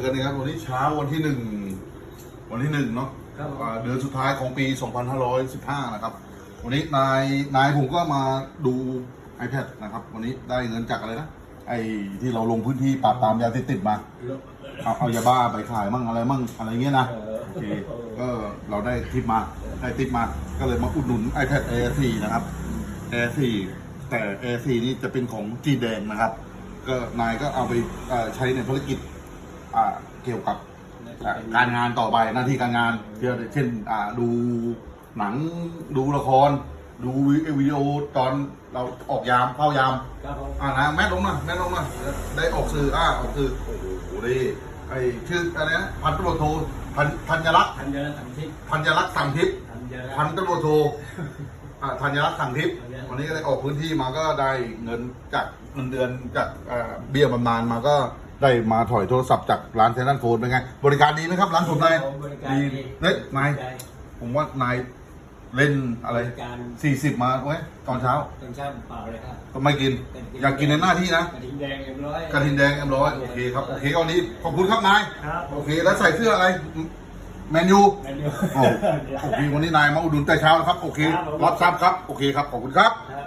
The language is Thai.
เจอกันนะครับวันนี้เช้าวันที่หนึ่งวันที่หนึ่งเนาะครับผม อ่าเดือนสุดท้ายของปี 2515 นะครับ วันนี้นายนายผมก็มาดู iPad นะครับ วันนี้ได้เงินจากอะไรนะไอ้ที่เราลงพื้นที่ปราบปรามยาเสพติดมา เอาเอายาบ้าไปขายมั่งอะไรมั่งอะไรเงี้ยนะเออโอเคก็เราได้ทิปมาได้ทิปมาก็เลยมาอุดหนุน iPad Air 4 นะครับ Air 4 แต่ Air 4 นี่จะเป็นของจีแดงนะครับ ก็นายก็เอาไปเอ่อใช้ในภารกิจ อ่าเกี่ยวกับอ่าการงานต่อไปหน้าที่การงานเช่นอ่าดูหนังดูละคร ดูวิดีโอตอนเราออกยามเข้ายาม ครับผมอ่านะแม่ลงมาแม่ลงมาได้ออกสื่ออ่าออกสื่อโอ้โหดิไอชื่ออะไรนะพันตำรวจโทพันธัญรักษ์ธัญรัตน์สังทิพย์ธัญรักษ์สั่งทิพย์ธัญรัพันตน์ตำรวจโทอ่าธัญรักษ์สั่งทิพย์วันนี้ก็ได้ออกพื้นที่มาก็ได้เงินจากเงินเดือนจากอ่าเบี้ยบำนาญมาก็ ได้มาถอยโทรศัพท์จากร้านเซนทรัลโฟนเป็นไง บริการดีไหมครับ ร้านผมนายบริการดีดีเฮ้ยนายใจผมว่านายเล่นอะไร บริการสี่สิบมาไหมตอนเช้าเป็นชาติเปล่าเลยครับ ก็ไม่กิน อยากกินในหน้าที่นะกระดิ่งแดงเรียบร้อยกระทินแดงเอ็มร้อยโอเคครับโอเควันนี้ขอบคุณครับนาย ครับโอเค แล้วใส่เสื้ออะไร แมนยู แมนยู โอ้โอเควันนี้นายมาอุดหนุนแต่เช้านะครับ โอเคครับผม รับทราบครับ โอเคครับ ขอบคุณครับ ครับ